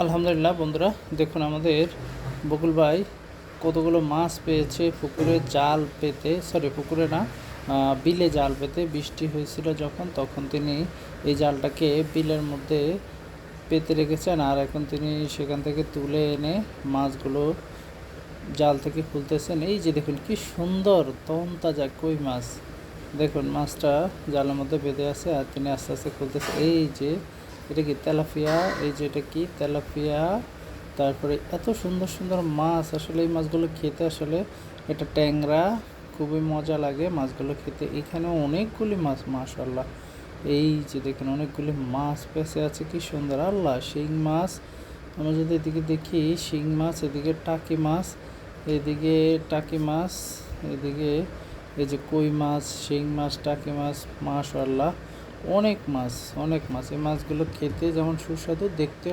আলহামদুলিল্লাহ বন্ধুরা, দেখুন আমাদের বকুল ভাই কতগুলো মাছ পেয়েছে, পুকুরে জাল পেতে সরি পুকুরে না বিলে জাল পেতে বৃষ্টি হয়েছিল যখন, তখন তিনি এই জালটাকে বিলের মধ্যে পেতে রেখেছেন আর এখন তিনি সেখান থেকে তুলে এনে মাছগুলো জাল থেকে খুলতেছেন। এই যে দেখুন কি সুন্দর তন্তাজা কই মাছ। দেখুন মাছটা জালের মধ্যে বেঁধে আছে আর তিনি আস্তে আস্তে খুলতেছে। এই যে এটা কি তেলাফিয়া এই যে এটা কি তেলাফিয়া তারপরে এত সুন্দর সুন্দর মাছ, আসলে এই মাছগুলো খেতে আসলে এটা ট্যাংরা, খুবই মজা লাগে মাছগুলো খেতে। এখানে অনেকগুলি মাছ মাশাল্লাহ এই যে দেখুন অনেকগুলি মাছ পেঁচে আছে, কি সুন্দর। আল্লাহ, শিং মাছ। আমরা যদি এদিকে দেখি, শিং মাছ, এদিকে টাকি মাছ, এদিকে টাকি মাছ, এদিকে এই যে কই মাছ, শিং মাছ, টাকি মাছ মাশাল্লাহ অনেক মাছ অনেক মাছ। এই মাছগুলো খেতে যেমন সুস্বাদু দেখতে